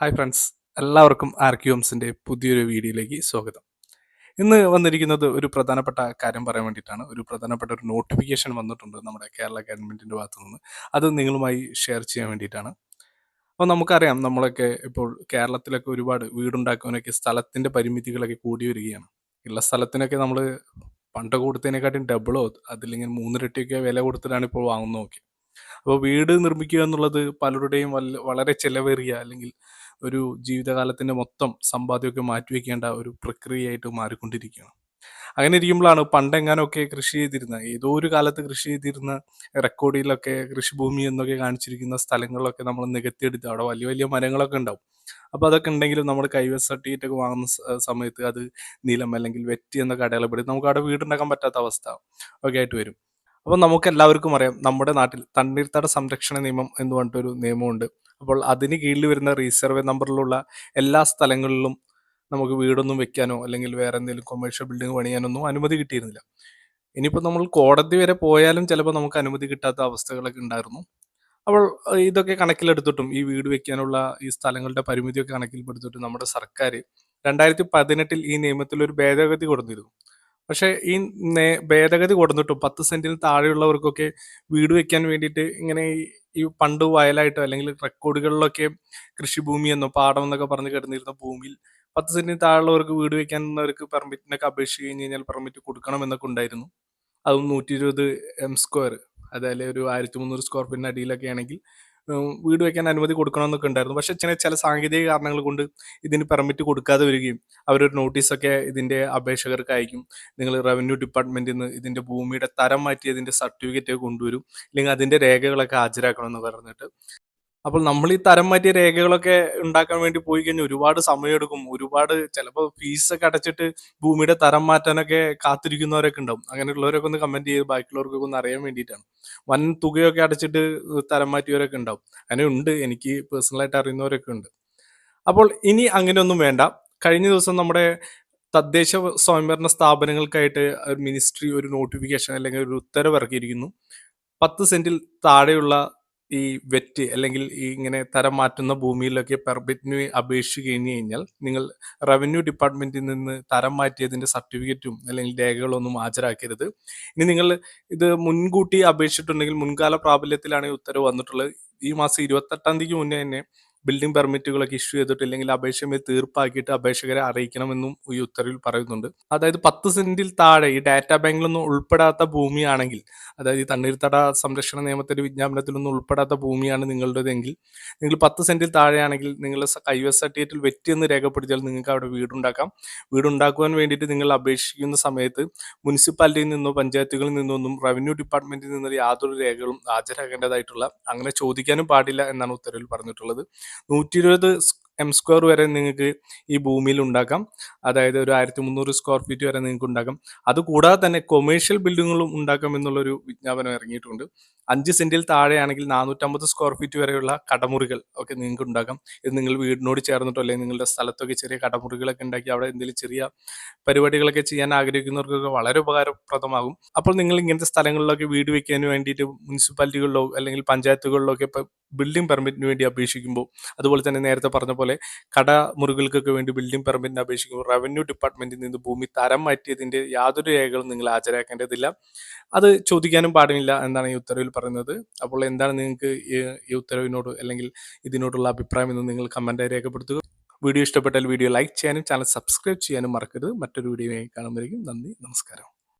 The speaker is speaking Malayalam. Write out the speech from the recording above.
ഹായ് ഫ്രണ്ട്സ് എല്ലാവർക്കും ആർക്യൂംസിന്റെ പുതിയൊരു വീഡിയോയിലേക്ക് സ്വാഗതം. ഇന്ന് വന്നിരിക്കുന്നത് ഒരു പ്രധാനപ്പെട്ട കാര്യം പറയാൻ വേണ്ടിയിട്ടാണ്. ഒരു പ്രധാനപ്പെട്ട ഒരു നോട്ടിഫിക്കേഷൻ വന്നിട്ടുണ്ട് നമ്മുടെ കേരള ഗവൺമെന്റിന്റെ ഭാഗത്തു നിന്ന് അത് നിങ്ങളുമായി ഷെയർ ചെയ്യാൻ വേണ്ടിയിട്ടാണ്. അപ്പോൾ നമുക്കറിയാം നമ്മളൊക്കെ ഇപ്പോൾ കേരളത്തിലൊക്കെ ഒരുപാട് വീടുണ്ടാക്കാനൊക്കെ സ്ഥലത്തിന്റെ പരിമിതികളൊക്കെ കൂടി വരികയാണ്. ഉള്ള സ്ഥലത്തിനൊക്കെ നമ്മൾ പണ്ട് കൊടുത്തതിനെക്കാട്ടും ഡബിളോ അതില്ലെങ്കിൽ മൂന്നിരട്ടിയൊക്കെ വില കൊടുത്തിട്ടാണ് ഇപ്പോൾ വാങ്ങുന്നതൊക്കെ അപ്പോൾ വീട് നിർമ്മിക്കുക എന്നുള്ളത് പലരുടെയും വളരെ ചിലവേറിയ അല്ലെങ്കിൽ ഒരു ജീവിതകാലത്തിന്റെ മൊത്തം സമ്പാദ്യമൊക്കെ മാറ്റിവെക്കേണ്ട ഒരു പ്രക്രിയയായിട്ട് മാറിക്കൊണ്ടിരിക്കുകയാണ്. അങ്ങനെ ഇരിക്കുമ്പോഴാണ് പണ്ടെങ്ങാനൊക്കെ കൃഷി ചെയ്തിരുന്ന ഏതോ ഒരു കാലത്ത് കൃഷി ചെയ്തിരുന്ന റെക്കോർഡിലൊക്കെ കൃഷിഭൂമി എന്നൊക്കെ കാണിച്ചിരിക്കുന്ന സ്ഥലങ്ങളിലൊക്കെ നമ്മൾ നികത്തിയെടുത്ത് അവിടെ വലിയ വലിയ മരങ്ങളൊക്കെ ഉണ്ടാവും. അപ്പോൾ അതൊക്കെ ഉണ്ടെങ്കിലും നമ്മൾ കൈവശ സർട്ടിഫിക്കറ്റ് ഒക്കെ വാങ്ങുന്ന സമയത്ത് അത് നിലം അല്ലെങ്കിൽ വെറ്റി എന്നൊക്കെ അടയാളപ്പെടുത്തി നമുക്ക് അവിടെ വീടുണ്ടാക്കാൻ പറ്റാത്ത അവസ്ഥ ഒക്കെ ആയിട്ട് വരും. അപ്പോൾ നമുക്ക് എല്ലാവർക്കും അറിയാം നമ്മുടെ നാട്ടിൽ തണ്ണീർത്തട സംരക്ഷണ നിയമം എന്ന് പറഞ്ഞിട്ടൊരു നിയമമുണ്ട്. അപ്പോൾ അതിന് കീഴിൽ വരുന്ന റീസർവേ നമ്പറിലുള്ള എല്ലാ സ്ഥലങ്ങളിലും നമുക്ക് വീടൊന്നും വെക്കാനോ അല്ലെങ്കിൽ വേറെ എന്തെങ്കിലും കൊമേഴ്ഷ്യൽ ബിൽഡിംഗ് പണിയാനൊന്നും അനുമതി കിട്ടിയിരുന്നില്ല. ഇനിയിപ്പോൾ നമ്മൾ കോടതി വരെ പോയാലും ചിലപ്പോൾ നമുക്ക് അനുമതി കിട്ടാത്ത അവസ്ഥകളൊക്കെ ഉണ്ടായിരുന്നു. അപ്പോൾ ഇതൊക്കെ കണക്കിലെടുത്തിട്ടും ഈ വീട് വെക്കാനുള്ള ഈ സ്ഥലങ്ങളുടെ പരിമിതിയൊക്കെ കണക്കിൽപ്പെടുത്തിട്ടും നമ്മുടെ സർക്കാർ രണ്ടായിരത്തി പതിനെട്ടിൽ ഈ നിയമത്തിൽ ഒരു ഭേദഗതി കൊടുത്തിരുന്നു. പക്ഷേ ഈ നേ- ഭേദഗതി കൊടുത്തിട്ടും പത്ത് സെന്റിന് താഴെയുള്ളവർക്കൊക്കെ വീട് വെക്കാൻ വേണ്ടിയിട്ട് ഇങ്ങനെ ഈ പണ്ട് വയലായിട്ടോ അല്ലെങ്കിൽ റെക്കോർഡുകളിലൊക്കെ കൃഷിഭൂമി എന്നോ പാടം എന്നൊക്കെ പറഞ്ഞ് കിടന്നിരുന്ന ഭൂമിയിൽ പത്ത് സെന്റിന് താഴെയുള്ളവർക്ക് വീട് വെക്കാൻ വെക്കാനുള്ളവർക്ക് പെർമിറ്റിനൊക്കെ അപേക്ഷിച്ച് കഴിഞ്ഞ് കഴിഞ്ഞാൽ പെർമിറ്റ് കൊടുക്കണം എന്നൊക്കെ ഉണ്ടായിരുന്നു. അതും നൂറ്റി ഇരുപത് എം സ്ക്വയർ അതായത് ഒരു ആയിരത്തി മുന്നൂറ് സ്ക്വയർ ഫീറ്റിന് അടിയിലൊക്കെ ആണെങ്കിൽ വീട് വെക്കാൻ അനുമതി കൊടുക്കണമെന്നൊക്കെ ഉണ്ടായിരുന്നു. പക്ഷെ ചില ചില സാങ്കേതിക കാരണങ്ങൾ കൊണ്ട് ഇതിന് പെർമിറ്റ് കൊടുക്കാതെ വരികയും അവരൊരു നോട്ടീസൊക്കെ ഇതിന്റെ അപേക്ഷകർക്ക് അയക്കും. നിങ്ങൾ റവന്യൂ ഡിപ്പാർട്ട്മെന്റിൽ നിന്ന് ഇതിന്റെ ഭൂമിയുടെ തരം മാറ്റി അതിന്റെ സർട്ടിഫിക്കറ്റ് കൊണ്ടുവരും. അല്ലെങ്കിൽ അതിന്റെ രേഖകളൊക്കെ ഹാജരാക്കണം എന്ന് പറഞ്ഞിട്ട്. അപ്പോൾ നമ്മൾ ഈ തരം മാറ്റിയ രേഖകളൊക്കെ ഉണ്ടാക്കാൻ വേണ്ടി പോയി കഴിഞ്ഞാൽ ഒരുപാട് സമയമെടുക്കും. ഒരുപാട് ചിലപ്പോൾ ഒക്കെ അടച്ചിട്ട് ഭൂമിയുടെ തരം മാറ്റാനൊക്കെ കാത്തിരിക്കുന്നവരൊക്കെ ഉണ്ടാവും. അങ്ങനെയുള്ളവരൊക്കെ ഒന്ന് കമന്റ് ചെയ്ത് ബാക്കിയുള്ളവർക്കൊക്കെ ഒന്ന് അറിയാൻ വേണ്ടിയിട്ടാണ്. വൻ തുകയൊക്കെ അടച്ചിട്ട് തരം മാറ്റിയവരൊക്കെ ഉണ്ടാവും. അങ്ങനെ ഉണ്ട്. എനിക്ക് പേഴ്സണലായിട്ട് അറിയുന്നവരൊക്കെ ഉണ്ട്. അപ്പോൾ ഇനി അങ്ങനെയൊന്നും വേണ്ട. കഴിഞ്ഞ ദിവസം നമ്മുടെ തദ്ദേശ സ്വയംഭരണ സ്ഥാപനങ്ങൾക്കായിട്ട് മിനിസ്ട്രി ഒരു നോട്ടിഫിക്കേഷൻ അല്ലെങ്കിൽ ഒരു ഉത്തരവ് ഇറക്കിയിരിക്കുന്നു. പത്ത് സെന്റിൽ താഴെയുള്ള ഈ വെറ്റ് അല്ലെങ്കിൽ ഈ ഇങ്ങനെ തരം മാറ്റുന്ന ഭൂമിയിലൊക്കെ പെർമിറ്റിന് അപേക്ഷിച്ച് കഴിഞ്ഞ് കഴിഞ്ഞാൽ നിങ്ങൾ റവന്യൂ ഡിപ്പാർട്ട്മെന്റിൽ നിന്ന് തരം മാറ്റിയതിന്റെ സർട്ടിഫിക്കറ്റും അല്ലെങ്കിൽ രേഖകളൊന്നും ഹാജരാക്കരുത്. ഇനി നിങ്ങൾ ഇത് മുൻകൂട്ടി അപേക്ഷിച്ചിട്ടുണ്ടെങ്കിൽ മുൻകാല പ്രാബല്യത്തിലാണ് ഈ ഉത്തരവ് വന്നിട്ടുള്ളത്. ഈ മാസം ഇരുപത്തെട്ടാം തീയതിക്ക് മുന്നേ തന്നെ ബിൽഡിംഗ് പെർമിറ്റുകളൊക്കെ ഇഷ്യൂ ചെയ്തിട്ടില്ലെങ്കിൽ അപേക്ഷമേ തീർപ്പാക്കിയിട്ട് അപേക്ഷകരെ അറിയിക്കണമെന്നും ഈ ഉത്തരവിൽ പറയുന്നുണ്ട്. അതായത് പത്ത് സെന്റിൽ താഴെ ഈ ഡാറ്റാ ബാങ്കിലൊന്നും ഉൾപ്പെടാത്ത ഭൂമിയാണെങ്കിൽ അതായത് ഈ തണ്ണീർത്തട സംരക്ഷണ നിയമത്തിന്റെ വിജ്ഞാപനത്തിലൊന്നും ഉൾപ്പെടാത്ത ഭൂമിയാണ് നിങ്ങളുടേതെങ്കിൽ നിങ്ങൾ പത്ത് സെന്റിൽ താഴെയാണെങ്കിൽ നിങ്ങൾ കൈവശ സർട്ടിഫിക്കറ്റിൽ വെറ്റി എന്ന് രേഖപ്പെടുത്തിയാൽ നിങ്ങൾക്ക് അവിടെ വീടുണ്ടാക്കാം. വീടുണ്ടാക്കുവാൻ വേണ്ടിയിട്ട് നിങ്ങൾ അപേക്ഷിക്കുന്ന സമയത്ത് മുനിസിപ്പാലിറ്റിയിൽ നിന്നോ പഞ്ചായത്തുകളിൽ നിന്നൊന്നും റവന്യൂ ഡിപ്പാർട്ട്മെന്റിൽ നിന്നോ യാതൊരു രേഖകളും ഹാജരാക്കേണ്ടതായിട്ടുള്ള അങ്ങനെ ചോദിക്കാനും പാടില്ല എന്നാണ് ഉത്തരവിൽ പറഞ്ഞിട്ടുള്ളത്. നൂറ്റി ഇരുപത് എം സ്ക്വയർ വരെ നിങ്ങൾക്ക് ഈ ഭൂമിയിൽ ഉണ്ടാക്കാം. അതായത് ഒരു ആയിരത്തി മുന്നൂറ് സ്ക്വയർ ഫീറ്റ് വരെ നിങ്ങൾക്ക് ഉണ്ടാക്കാം. അതുകൂടാതെ തന്നെ കൊമേഴ്ഷ്യൽ ബിൽഡിങ്ങുകളും ഉണ്ടാക്കാം എന്നുള്ളൊരു വിജ്ഞാപനം ഇറങ്ങിയിട്ടുണ്ട്. അഞ്ച് സെന്റിൽ താഴെയാണെങ്കിൽ നാനൂറ്റമ്പത് സ്ക്വയർ ഫീറ്റ് വരെയുള്ള കടമുറികൾ ഒക്കെ നിങ്ങൾക്ക് ഉണ്ടാക്കാം ഇത് നിങ്ങൾ വീടിനോട് ചേർന്നിട്ടോ അല്ലെങ്കിൽ നിങ്ങളുടെ സ്ഥലത്തൊക്കെ ചെറിയ കടമുറികളൊക്കെ ഉണ്ടാക്കി അവിടെ എന്തെങ്കിലും ചെറിയ പരിപാടികളൊക്കെ ചെയ്യാൻ ആഗ്രഹിക്കുന്നവർക്കൊക്കെ വളരെ ഉപകാരപ്രദമാകും. അപ്പോൾ നിങ്ങൾ ഇങ്ങനത്തെ സ്ഥലങ്ങളിലൊക്കെ വീട് വെക്കാൻ വേണ്ടിയിട്ട് മുനിസിപ്പാലിറ്റികളിലോ അല്ലെങ്കിൽ പഞ്ചായത്തുകളിലോ ഒക്കെ ബിൽഡിംഗ് പെർമിറ്റിന് വേണ്ടി അപേക്ഷിക്കുമ്പോൾ അതുപോലെ തന്നെ നേരത്തെ പറഞ്ഞ പോലെ കടമുറികൾക്കൊക്കെ വേണ്ടി ബിൽഡിംഗ് പെർമിറ്റിന് അപേക്ഷിക്കുമ്പോൾ റവന്യൂ ഡിപ്പാർട്ട്മെന്റിൽ നിന്ന് ഭൂമി തരം മാറ്റിയതിന്റെ യാതൊരു രേഖകളും നിങ്ങൾ ഹാജരാക്കേണ്ടതില്ല. അത് ചോദിക്കാനും പാടില്ല എന്നാണ് ഈ ഉത്തരവിൽ പറയുന്നത്. അപ്പോൾ എന്താണ് നിങ്ങൾക്ക് ഈ ഉത്തരവിനോട് അല്ലെങ്കിൽ ഇതിനോടുള്ള അഭിപ്രായം എന്ന് നിങ്ങൾ കമന്റായി രേഖപ്പെടുത്തുക. വീഡിയോ ഇഷ്ടപ്പെട്ടാൽ വീഡിയോ ലൈക്ക് ചെയ്യാനും ചാനൽ സബ്സ്ക്രൈബ് ചെയ്യാനും മറക്കരുത്. മറ്റൊരു വീഡിയോയായി കാണുമ്പോഴേക്കും നന്ദി നമസ്കാരം.